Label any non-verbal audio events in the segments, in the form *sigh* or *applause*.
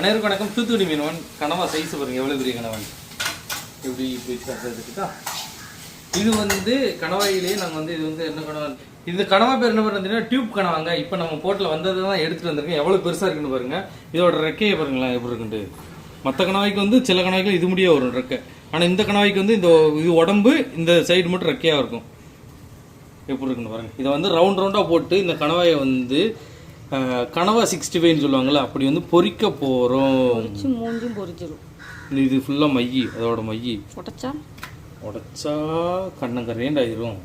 அனைவருக்கும் வணக்கம். தூத்துக்குடி மீனவன் கனவா சைஸ் பாருங்க எவ்வளோ பெரிய கனவன்? எப்படி இப்படி கட்டுறதுக்குதா இது வந்து கனவாயிலேயே நாங்கள் வந்து இது வந்து என்ன கனவா? இந்த கனவா பேர் என்ன பண்ணுறதுன்னா டியூப் கனவாங்க. இப்போ நம்ம போட்டில் வந்தது தான் எடுத்துகிட்டு வந்திருக்கேன் எவ்வளோ பெருசாக இருக்குன்னு பாருங்க. இதோட ரெக்கையை பாருங்களேன் எப்படி இருக்குன்ட்டு. மற்ற கணவாய்க்கு வந்து சில கணவாய்க்கு இது முடியா வரும் ரெக்கை. ஆனால் இந்த கணவாய்க்கு வந்து இந்த இது உடம்பு இந்த சைடு மட்டும் ரெக்கையாக இருக்கும். எப்படி இருக்குன்னு பாருங்கள் இதை வந்து ரவுண்ட் ரவுண்டாக போட்டு இந்த கணவாயை வந்து கனவா சிக்ஸ்டி ஃபைவ்னு சொல்லுவாங்கல்ல அப்படி வந்து பொரிக்க போகிறோம் மூஞ்சும் பொரிச்சிடும் இது ஃபுல்லாக மையி அதோட மையி. உடச்சா? உடச்சா கண்ணங்கரேண்ட் ஆயிரும்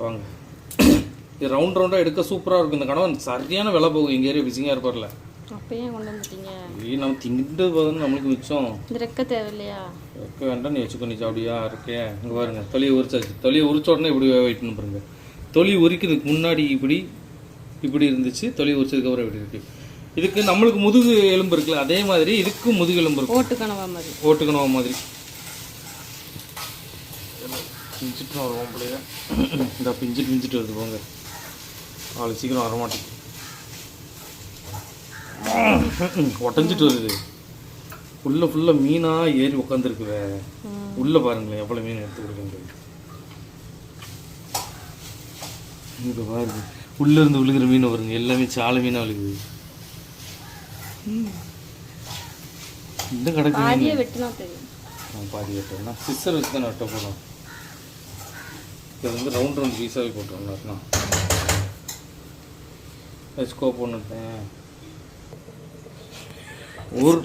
வாங்க. இது ரவுண்ட் ரவுண்டாக எடுக்க சூப்பராக இருக்கும் இந்த கனவா. சரியான விலை போகும் எங்கள் ஏரியா பிஸிங்காக இருப்பார்ல. அப்பயே கொண்டு வந்துட்டீங்க? ஐயோ நம்ம திங்கிட்டு போதும் நம்மளுக்கு மிச்சம். இந்த ரெக்க தேவையில்லையா? வைக்க வேண்டாம் நீ வச்சுக்கோ நீ சாப்பிடியா இருக்கேன். இங்கே பாருங்க தொலியை உரிச்சாச்சு. தொலியை உரிச்ச உடனே இப்படி வெயிட்னு பாருங்க. தொலி உரிக்கிறதுக்கு முன்னாடி இப்படி இப்படி இருந்துச்சு தொலி உரிச்சதுக்கப்புறம் இப்படி இருக்கு. இதுக்கு நம்மளுக்கு முதுகு எலும்பு இருக்குல்ல அதே மாதிரி இதுக்கும் முதுகு எலும்பு இருக்கும் ஓட்டு கனவா மாதிரி. ஓட்டுக்கணும் மாதிரி. பிஞ்சிட்டு வருவோம் பிள்ளைய. இந்த பிஞ்சிட்டு பிஞ்சிட்டு வருது போங்க. அவ்வளோ சீக்கிரம் வரமாட்டேங்குது உடஞ்சிட்டு வருது. உள்ள ஃபுல்லாக மீனாக ஏறி உட்காந்துருக்குவே உள்ள பாருங்களேன் எவ்வளோ மீன் எடுத்து கொடுக்குறது. இங்கே பாருங்க. உள்ள இருந்து விழுகிற மீன் வருங்க எல்லாமே சாலை மீனாக விழுகுது. இந்த கிடக்கு மீன் வெட்டினா தெரியும். நான் பாதி வெட்டேன்னா சிஸ்டர் வச்சு தான் வெட்ட போகிறோம் இது வந்து ரவுண்ட் ரவுண்ட் பீஸாகவே போட்டுருந்தோம் ஸ்கோப் ஒன்றுட்டேன் ஒரு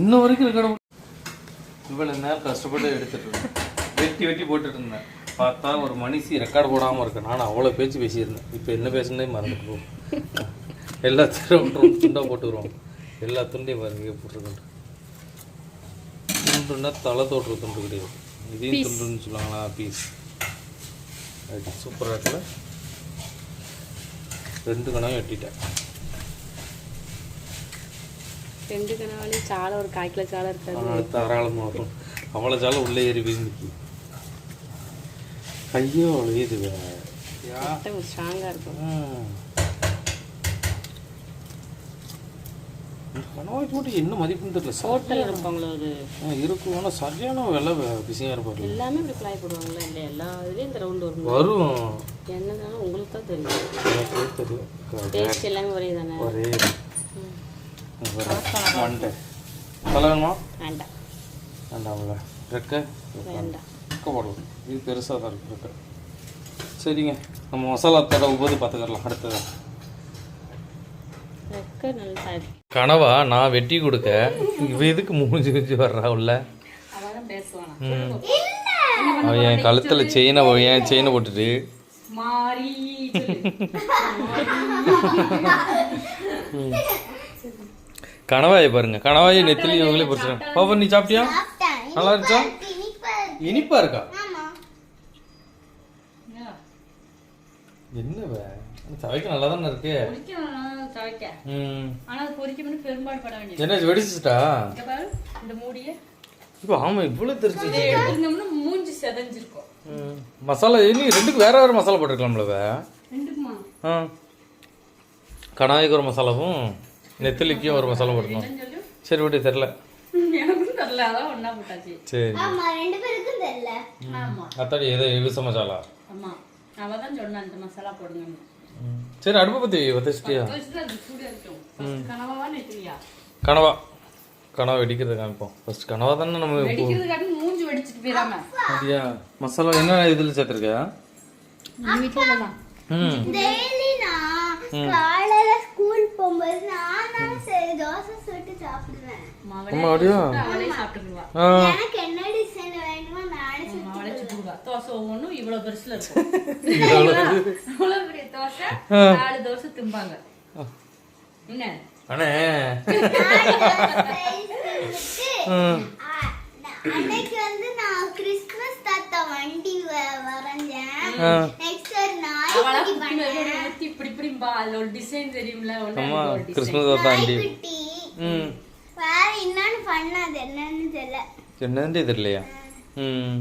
இன்ன வரைக்கும் இருக்கட இவ்வளோ நேரம் கஷ்டப்பட்டு எடுத்துட்டு இருந்தேன். வெட்டி வெட்டி போட்டுட்டு இருந்தேன். பார்த்தா ஒரு மனுஷி ரெக்கார்டு போடாமல் இருக்கு. நான் அவ்வளோ பேச்சு பேசியிருந்தேன். இப்போ என்ன பேசுனே எல்லாத்தையும் ரவுண்ட் ரவுண்ட் துண்டாக போட்டுருவோம் எல்லா துண்டையும் பாருங்க போட்டுருக்கேன் துண்டுன்னா தலை தோற்ற துண்டு கிடையாது. இதையும் துண்டுன்னு சொல்லுவாங்களா? பீஸ் சூப்பராக இருக்குல்ல? ரெண்டு கணம் வெட்டிட்டேன். ரெண்டு கனவாலையும் சாலை ஒரு கால் கிலோ சாலை இருக்காது. தாராளமாக அவ்வளோ ஜாலம் உள்ளே ஏறி விரும்பிக்கு கையோ யா ஸ்ட்ராங்காக இருக்கும். கணவாய் போட்டு என்ன மதிப்புன்னு தெரியல. ஹோட்டல் இருப்பாங்களோ அது. ஆ, இருக்கும் ஆனால் சரியான விலை பிஸியாக இருப்பாரு. எல்லாமே இப்படி ஃப்ளை போடுவாங்களா இல்லை எல்லா இதுலேயும் இந்த ரவுண்டு வரும். வரும் உங்களுக்கு தான் தெரியும். எனக்கே தெரியும். டேஸ்ட் எல்லாமே ஒரே தானே? ஒரே மண்டை வேண்டாம். வேண்டாம்ல. ரெக்க வேண்டாம். போடலாம் இது பெருசாக தான் இருக்கு. ரெக்க சரிங்க. நம்ம மசாலா தடவை போது பார்த்துக்கலாம் அடுத்தது. கனவா நான் வெட்டி கொடுக்க. இவ எதுக்கு மூஞ்சி மூஞ்சி வர்றா உள்ள? அவன் பேசுவானா? ம். அவன் என் கழுத்தில் செயினை என் செயினை போட்டுட்டு. கணவாயை பாருங்க. கணவாயை நெத்திலி இவங்களே பொறிச்சிடும் பாப்பா நீ சாப்பிட்டியா? நல்லா இருந்துச்சா? இனிப்பா இருக்கா? என்னவே சவைக்கு நல்லா தானே இருக்கு துவைக்க ம். ஆனா அது பொரிக்கணும்னு பெரும்பாடு பட வேண்டியது. என்ன வெடிச்சிட்டா இந்த மூடிய. இப்போ ஆமா இவ்வளோ தெரிஞ்சு மூஞ்சி செதஞ்சிருக்கும். ம். மசாலா நீ ரெண்டுக்கு வேற வேற மசாலா போட்டுருக்கலாம்ல ரெண்டுக்குமா? ஆ. கணாய்க்கு ஒரு மசாலாவும் நெத்திலிக்கும் ஒரு மசாலா போட்டுக்கணும் சொல்லு. சரி விட்டு தெரில. எனக்கும் தெரியல அதான் ஒண்ணா போட்டாச்சு. சரி. ஆமா ரெண்டு பேருக்கும் தெரியல. ஆமா. அத்தாடி ஏதோ இழுச மசாலா ஆமா. அவ தான் சொன்னா இந்த மசாலா போடுங்கன்னு. ம். சரி அடுப்பு பற்றி வச்சிட்டியா கனவா கனவா. கனவா வெடிக்கிறது காமிப்போம் ஃபர்ஸ்ட் கனவா தானே நம்ம மூஞ்சி வெடிச்சிட்டு அப்படியா? மசாலா என்ன இதில் சேர்த்துருக்கியா நம்ம வீட்டுல தான் ம். டெய்லி நான் காலையில ஸ்கூல் போகும்போது நான் தான் சரி தோசை சுட்டு சாப்பிடுவேன். அப்படியா? அவளே சாப்பிட்டுக்குவா ஆ. எனக்கு என்ன டிசைன் வேணுமோ நானே அவளே தோசை ஒவ்வொன்றும் இவ்வளவு பெருசுல இருக்கும். *laughs* பெரிய தோசை நாலு தோசை திம்பாங்க. என்ன? அண்ணே. நான் *laughs* அன்னைக்கு வந்து நான் கிறிஸ்துமஸ் தாத்தா வண்டி வரைஞ்சேன். நெக்ஸ்ட் ஒரு வெள்ளை ஊத்தி இப்படி இப்படிம்பா. அதுல ஒரு டிசைன் தெரியும்ல ஒரு டிசைன் கிறிஸ்மஸ் இன்னொன்னு பண்ணது என்னன்னு தெரியல. என்னன்னு தெரியலையா? ம்.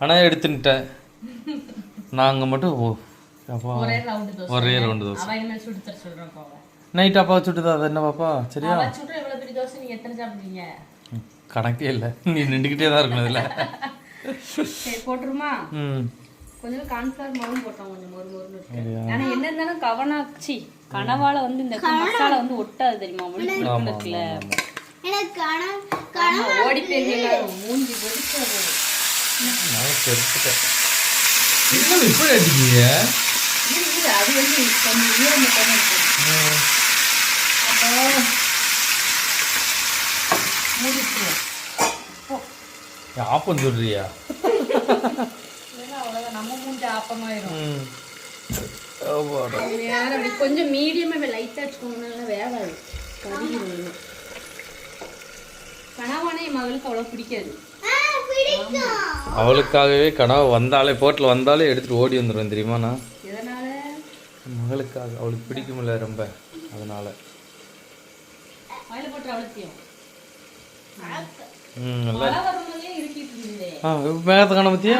ஆனால் எடுத்துட்டேன் நாங்கள் மட்டும் ஓ அப்பா. ஒரே ரவுண்டு தோசை. ஒரே ரவுண்டு தோசை. அவ இனிமேல் சுட்டு தர சொல்றேன் போவ நைட் அப்பா வச்சுட்டு அது என்ன பாப்பா? சரியா? கணக்கே இல்லை. நீ நின்றுக்கிட்டே தான் இருக்கணும் இதில். சரி போட்டுருமா? ம். கொஞ்சம் கார்ன்ஃபிளவர் மாவும் போட்டோம் கொஞ்சம் மொறு மொறுன்னு இருக்கு. ஆனா என்ன இருந்தாலும் கவனாச்சி கனவால வந்து இந்த மசாலா வந்து ஒட்டாது தெரியுமா? இருக்குல்ல. ஓடி மூஞ்சி என்ன இப்படி அடிக்கீங்க அது வந்து கொஞ்சம் ஈரம் மூடிட்டுருவோம் ஆப்பம் சொல்றியா? நம்ம மூஞ்சி ஆப்பமாயிரும். கொஞ்சம் மீடியமாக லைட்டாக வச்சுக்கோங்கன்னா வேகாது. என் மகளுக்கு அவ்வளோ பிடிக்காது. ஆ, பிடிக்கும். அவளுக்காகவே கனவு வந்தாலே போட்டில் வந்தாலே எடுத்துட்டு ஓடி வந்துடுவேன் தெரியுமா நான் எதனால? மகளுக்காக அவளுக்கு பிடிக்குமில்ல ரொம்ப. அதனால. மேகத்தை காண பத்தியா?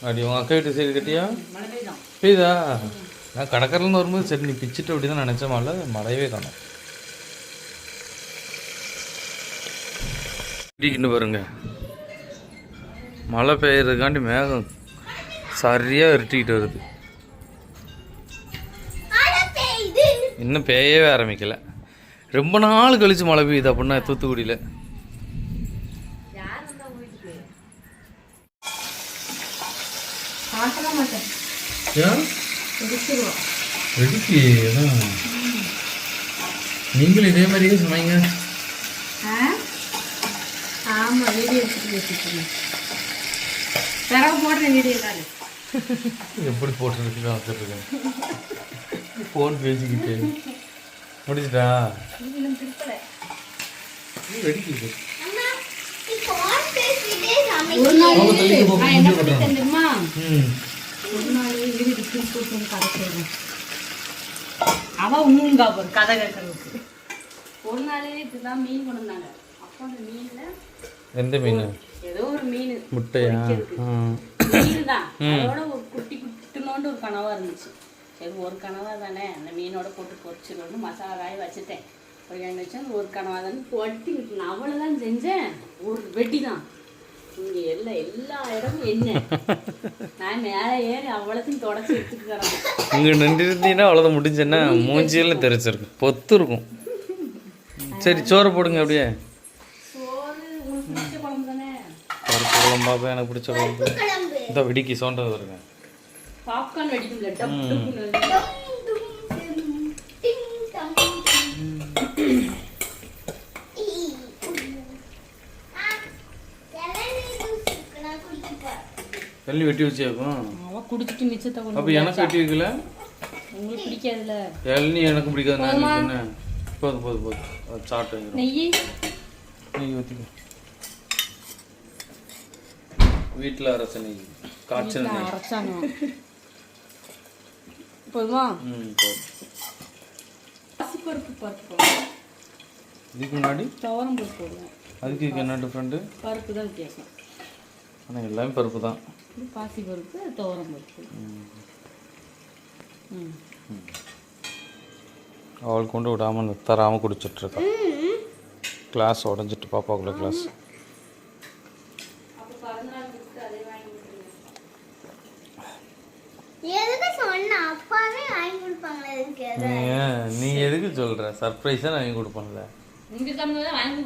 அப்படி உங்கள் அக்கா வீட்டு சைடு கட்டியா? பெய்யுதா நான் கடற்கரையிலேருந்து வரும்போது சரி நீ பிச்சுட்டு அப்படி தான் நினச்ச மழை மழையவே காணும். இடிக்கிட்டு பாருங்க. மழை பெய்யறதுக்காண்டி மேகம் சரியாக இருட்டிக்கிட்டு வருது. இன்னும் பெய்யவே ஆரம்பிக்கல. ரொம்ப நாள் கழிச்சு மழை பெய்யுது அப்படின்னா தூத்துக்குடியில் யார் வந்தா வீட்டுக்கு காட்டலாம் மாட்டேன் ஏன் பிடிச்சிருவோம் வெடிக்கு நீங்களும் இதே மாதிரியே சமைங்க ஆ? ஆமாம் வீடியோ எடுத்துட்டு பிறகு போடுறேன் வீடியோ எப்படி போட்டுருக்கு வச்சுருக்கேன் ஃபோன் பேசிக்கிட்டு. முடிச்சிட்டா சமைக்க ஒரு நாள் பண்ணிட்டேன் நாள் வீடு திருப்பூர் கதை கேட்கறதுக்கு ஒரு நாளே இதுதான் மீன் கொண்டு வந்தாங்க. அப்போ அந்த மீன்ல எந்த மீன்? ஏதோ ஒரு மீன் முட்டையா? மீன் தான் அதோட ஒரு குட்டி குட்டினோண்டு ஒரு கனவா இருந்துச்சு. சரி ஒரு கனவா தானே. அந்த மீனோட போட்டு பொரிச்சிடணும்னு மசாலா காய வச்சுட்டேன். ஒரு எண்ணெய் வச்சு ஒரு கனவா தானே. கொட்டி விட்டுனேன் அவ்வளோதான் செஞ்சேன். ஒரு வெட்டி தான் இங்கே எல்லா எல்லா இடமும் என்ன? நான் மேலே ஏறி அவ்வளோத்தையும் தொடச்சி எடுத்துக்கிறேன். இங்கே நின்றுருந்தீங்கன்னா அவ்வளோதான் முடிஞ்சேன்னா மூஞ்சியெல்லாம் தெரிச்சிருக்கும். பொத்து இருக்கும். சரி சோறை போடுங்க அப்படியே. சோறு உங்களுக்கு பிடிச்ச குழம்பு தானே? பருப்பு எனக்கு பிடிச்ச குழம்பு? குழம்பு. இந்த வெடிக்கு சோண்டது வருங்க பாப்கார்ன் வெடிக்கும்ல டப் டப்புன்னு டும், டும், டும், டிங், டம், டும். ஈ, ஆ, இளநீர் juice இருக்கு, நான் குடிக்க போறேன். வெள்ளி வெட்டி வச்சியாக்கும் அவன் குடிச்சிட்டு மிச்சத்தை கொண்டு அப்போ எனக்கு வெட்டி வைக்கல. உங்களுக்கு பிடிக்காதுல்ல? இளநீ எனக்கு பிடிக்காது நான் என்ன போதும் போதும் போதும் அது சாப்பிட்டு நெய்? நெய் ஊற்றிக்க வீட்டில் அரைச்ச நெய். காய்ச்சல் நெய். அரைச்சாங்க. போதுமா? ம் போதும். பருப்பு. போடுவோம் இதுக்கு முன்னாடி? துவரம் பருப்பு போடுவோம் அதுக்கு என்ன டிஃப்ரெண்ட்டு பருப்பு தான் வித்தியாசம். ஆனால் எல்லாமே பருப்பு தான் பாசி பருப்பு துவரம் பருப்பு. ம். அவள் கொண்டு விடாமல் தராமல் குடிச்சிட்ருக்கா. கிளாஸ் உடஞ்சிட்டு பாப்பாக்குள்ள கிளாஸ் நீ எதுக்கு சொல்கிற சர்ப்ரைஸாக நான் வாங்கி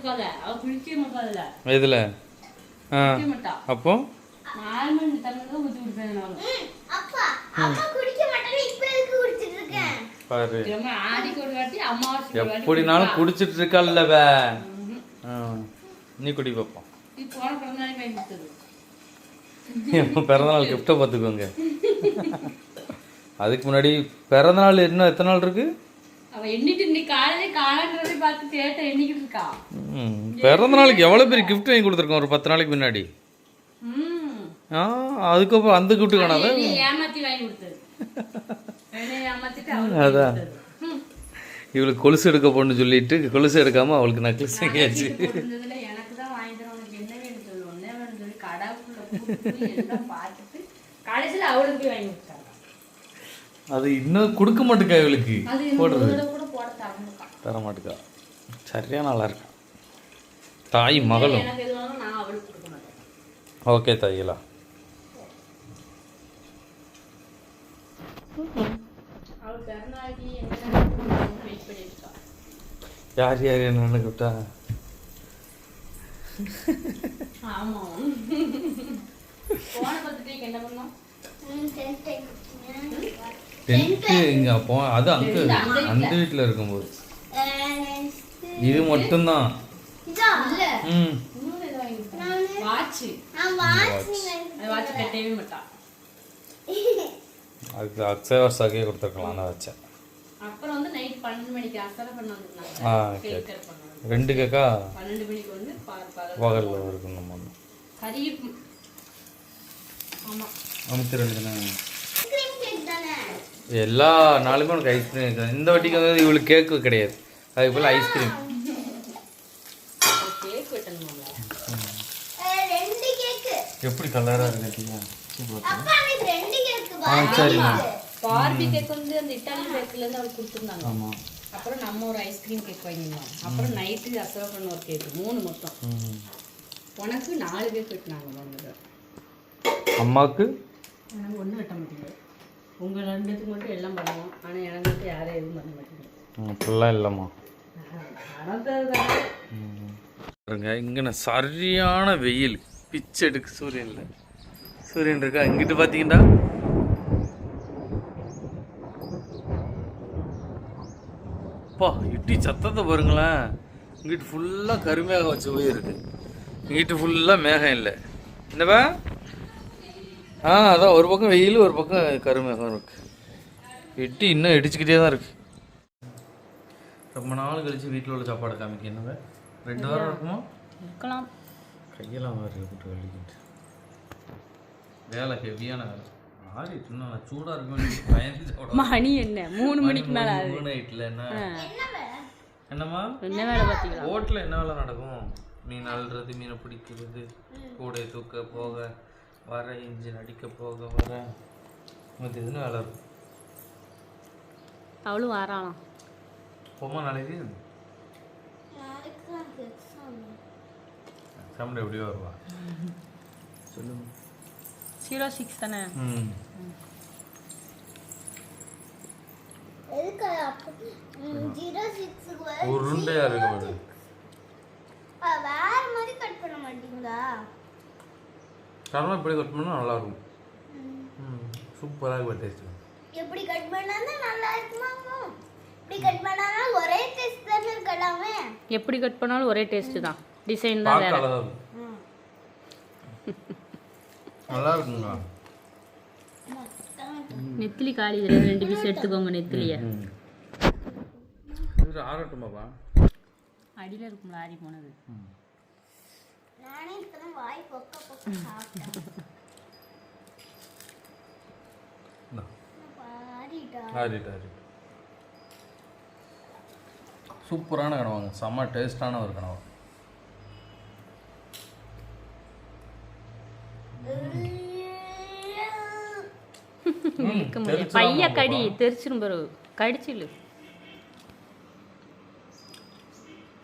மாட்டாதுல எதில்? அப்போ? பாரு. எப்படினாலும் குடிச்சிட்டு ஆ. நீ குடி பார்ப்போம் பிறந்தநாளே கிஃப்ட்டை பார்த்துக்கோங்க. *laughs* அதுக்கு முன்னாடி பிறந்தநாள் இன்னும் எத்தனை நாள் இருக்கு? ம், பிறந்தநாளுக்கு எவ்வளோ பெரிய gift வாங்கி கொடுத்துருக்கோம்? ஒரு பத்து நாளைக்கு முன்னாடி. ஆ அதுக்கப்புறம் அந்த கிஃப்ட்டு காணாத? அதான். இவளுக்கு கொலுசு எடுக்க போன்னு சொல்லிட்டு கொலுசு எடுக்காம அவளுக்கு நெக்லஸ் வாங்கியாச்சு அது இன்னும் கொடுக்க மாட்டேக்கா இவளுக்கு. போடுறது. தர மாட்டேக்கா சரியா நல்லா இருக்கா தாய் மகளும். எனக்கு எது வேணாலும் நான் அவளுக்கு கொடுக்க மாட்டேன். ஓகே தாயிலா. யார் யார் என்னென்னு கூப்பிட்டா என்ன பண்ணோம். டென்த்து இங்கே அப்போ? அது அங்கே அந்த வீட்டில் இருக்கும்போது. இது மட்டும்தான்? ம். *laughs* அதுக்கு அக்ஷய வருஷாக்கே கொடுத்துருக்கலாம் அப்புறம் வந்து நைட் பன்னெண்டு மணிக்கு பண்ண வந்திருந்தாங்க. பண்ணாங்க ரெண்டு கேக்கா? பன்னெண்டு மணிக்கு வந்து ப- பகல் பகலில் இருக்கணும் நம்ம. கறி ஆமா. அமுத்தி ரெண்டு தானே? எல்லா நாளுமே உனக்கு ஐஸ்கிரீம் இருக்கு இந்த வாட்டிக்கு வந்து இவளுக்கு கேக்கு கிடையாது. அதுக்கு போல் ஐஸ்கிரீம். எப்படி கலராக இருக்கு ஆ சரிம்மா பார்பி கேக் வந்து அந்த இட்டாலி பேக்கர்ல இருந்து அவளுக்கு கொடுத்துருந்தாங்க. ஆமாம் அப்புறம் நம்ம ஒரு ஐஸ்கிரீம் கேக் வாங்கியிருந்தோம். அப்புறம் நைட்டு அசரப்பண்ண ஒரு கேக் மூணு மொத்தம். ம். உனக்கு நாலு கேக் வெட்டினாங்க அம்மாவுக்கு ஒன்றும் வெட்ட மாட்டேங்குது. உங்கள் ரெண்டுத்துக்கு மட்டும் எல்லாம் பண்ணுவோம். ஆனால் எனக்கு மட்டும் யாரும் எதுவும் பண்ண மாட்டேங்குது அப்படிலாம் இல்லைம்மா. பாருங்க இங்கே சரியான வெயில். பிச்சை எடுக்கு சூரியனில். சூரியன் இருக்கா? இங்கிட்டு பார்த்தீங்கன்னா அப்பா இட்டி சத்தத்தை பாருங்களேன். இங்கிட்டு ஃபுல்லாக கருமேகம் வச்சு போயிருக்கு இங்கிட்டு ஃபுல்லாக மேகம் இல்லை. என்னப்பா? ஆ அதான் ஒரு பக்கம் வெயில் ஒரு பக்கம் கருமேகம் இருக்கு இட்டி இன்னும் இடிச்சுக்கிட்டே தான் இருக்கு. ரொம்ப நாள் கழிச்சு வீட்டில் உள்ள சாப்பாடு காமிக்க என்னவே? ரெண்டு வாரம் இருக்குமா? இருக்கலாம். கையெல்லாம் வேறு போட்டு வலிக்கிட்டு வேலை ஹெவியான வேலை. ஆறி இன்னும் சூடாக இருக்கும் பயந்து மணி என்ன? மூணு மணிக்கு மேலே ஆகுது. மூணு நைட்டில் என்ன? என்னம்மா? என்ன வேலை பார்த்தீங்களா ஹோட்டலில் என்ன வேலை நடக்கும்? மீன் அள்ளுறது மீனை பிடிக்கிறது கூடை தூக்க போக. வர இன்ஜின் அடிக்க போக வர மற்ற எதுன்னு வேலை இருக்கும். அவளும் வராளாம் போமா நாளைக்கு. எக்ஸாமில் எப்படியோ வருவா. சொல்லுங்க. ஜீரோ சிக்ஸ் தானே? ம். உருண்டையாக இருக்க வேற மாதிரி கட் பண்ண மாட்டீங்களா? காரணம் இப்படி கட் பண்ணால் நல்லாயிருக்கும். ம் சூப்பராக இருக்கும் டேஸ்ட் எப்படி கட் பண்ணாதான் நல்லா இருக்குமா இப்படி கட் பண்ணாதான் ஒரே டேஸ்ட் தானே இருக்கலாமே? எப்படி கட் பண்ணாலும் ஒரே டேஸ்ட்டு தான். டிசைன் தான் வேற. நல்லா இருக்குங்க நெத்திலி காலி இதில் ரெண்டு பீஸ் எடுத்துக்கோங்க நெத்திலியை. ஆறட்டுமாப்பா அடியில் இருக்கும்ல ஆறி போனது. நானே இப்பதான் வாய் பொக்க பொக்க சாப்பிட்டேன். பாடிட்டா ஆறிட்டு ஆறிட்டு சூப்பரான கனவாங்க செம்ம டேஸ்டான ஒரு கனவா. இருக்க பைய கடி தெரிச்சிரும் பிறகு கடிச்சில்லு.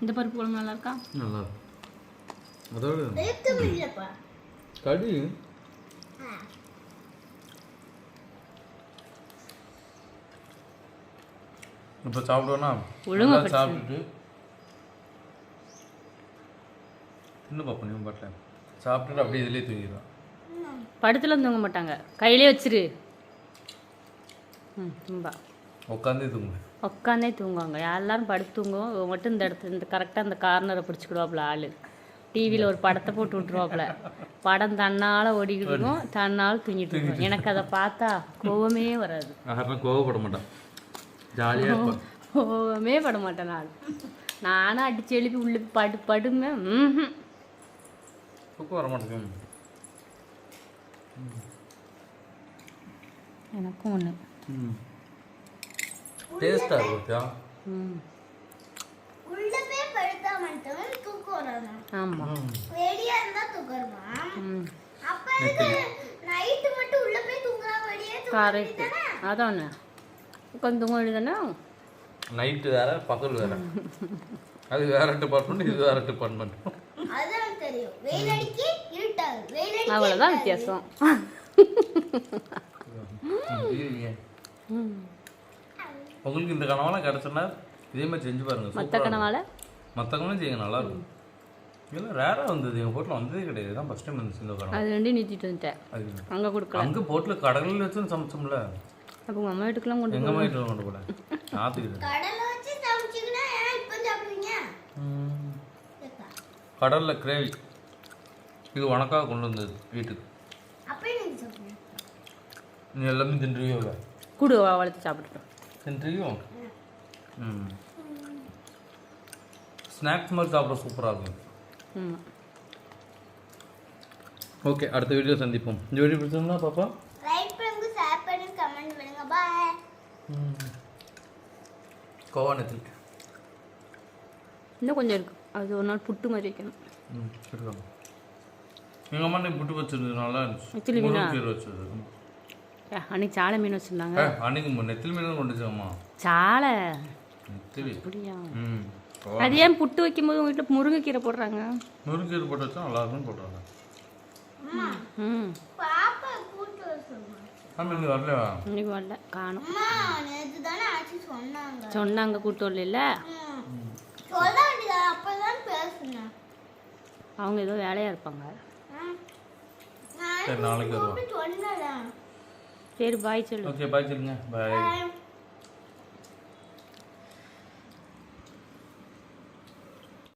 இந்த பருப்பு குழம்பு நல்லா இருக்கா? நல்லா இருக்கும் அதோட கடி. இப்போ சாப்பிடுவோன்னா ஒழுங்கா நல்லா சாப்பிட்டுட்டு இன்னும் பாப்பா நீ பாட்டில். சாப்பிட்டுட்டு அப்படியே இதுலேயே தூங்கிடுவான் படுத்துலாம் தூங்க மாட்டாங்க. கையிலே வச்சிரு. ம் தும்பா உட்காந்தே தூங்கு. உட்காந்தே தூங்குவாங்க. எல்லாரும் படுத்து தூங்குவோம். மட்டும் இந்த இடத்துல இந்த கரெக்டாக இந்த கார்னரை பிடிச்சிக்கிடுவாப்புல ஆள். டிவியில் ஒரு படத்தை போட்டு விட்ருவாப்புல படம் தன்னால் ஓடிக்கிட்டு இருக்கும் தன்னால் தூங்கிட்டு இருக்கும் எனக்கு அதை பார்த்தா கோவமே வராது. யாரும் கோவப்பட மாட்டான். ஜாலியாக இருப்பான். கோவமே பட மாட்டேன் நான். நானும் அடிச்சு எழுப்பி உள்ள படு படுமே. தூக்கம் வர மாட்டேங்குது. எனக்கும் ஒன்று டேஸ்ட்டாக இருக்கும் ம் உள்ள போய் படுத்தா மட்டும் ஆமாம் வெளியா இருந்தா தூக்கம் வருமா ம். அப்ப எதுக்கு நைட்டு மட்டும் உள்ள போய் கரெக்ட் அதானே. உட்காந்து தூங்க வேண்டியதானே நைட்டு வேற பகல் வேற. அது வேற டிபார்ட்மெண்ட் இது வேற டிபார்ட்மெண்ட் அதான் தெரியும். வெயில் அடிக்கி இருட்டாது. வெயில் அடிக்கி அவ்வளோதான் வித்தியாசம். உங்களுக்கு இந்த கனவெல்லாம் கிடச்சுன்னா இதே மாதிரி செஞ்சு பாருங்க. மற்ற கனவால. மத்த கனவும் செய்யுங்க நல்லா இருக்கும். இதெல்லாம் ரேராக வந்தது. எங்கள் போட்டில் வந்ததே கிடையாது. தான் ஃபஸ்ட் டைம் வந்துச்சு இந்த கனவு அது ரெண்டையும் நிறுத்திட்டு வந்துட்டேன். அது அங்கே கொடுக்கல அங்கே போட்டில் கடலில் வச்சு சமைச்சோம்ல. அப்போ உங்கள் அம்மா வீட்டுக்கெல்லாம் கொண்டு எங்கள் வீட்டில் கொண்டு போல கேப்பா. கடலில் கிரேவி. இது உனக்காக கொண்டு வந்தது வீட்டுக்கு. நீ எல்லாமே தின்றுவியோ கொடு வளர்த்து சாப்பிட்டுட்டோம் தின்றுவியோ? ம். ஸ்நாக்ஸ் மாதிரி சாப்பிட சூப்பராக இருக்கும். ஓகே அடுத்த வீடியோ சந்திப்போம். இந்த வீடியோ பிடிச்சிருந்தா பாப்பா? லைக் பண்ணுங்க ஷேர் பண்ணுங்க கமெண்ட் பண்ணுங்க. பாய் கோவானத்தில் இன்னும் கொஞ்சம் இருக்கு. அது ஒரு நாள் புட்டு மாதிரி வைக்கணும். ம் சரிதான். எங்கள் அம்மா நீ புட்டு வச்சிருந்தது நல்லா இருந்துச்சு? முருங்கைக்கீரை வச்சது ஏ, அன்னைக்கு சாலை மீன் வச்சுருந்தாங்க. அன்னைக்கு நெத்திலி மீன் கொண்டு வச்சோம்மா சாலை. நெத்திலி. அப்படியா? ம். அது ஏன் புட்டு வைக்கும்போது உங்கள் வீட்டில் முருங்கைக்கீரை போடுறாங்க? முருங்கீரை போட்டு வச்சா நல்லா அம்மா ம். வரலையா? இன்னைக்கு வரல காணும். சொன்னாங்க. சொன்னாங்க கூட்டு வரல ம். சொல்ல வேண்டியதா? அப்பதான் பேசுனேன். அவங்க ஏதோ வேலையாக இருப்பாங்க. சரி நாளைக்கு பாய் சொல்லு. ஓகே பாய் சொல்லுங்க. பாய் பாய்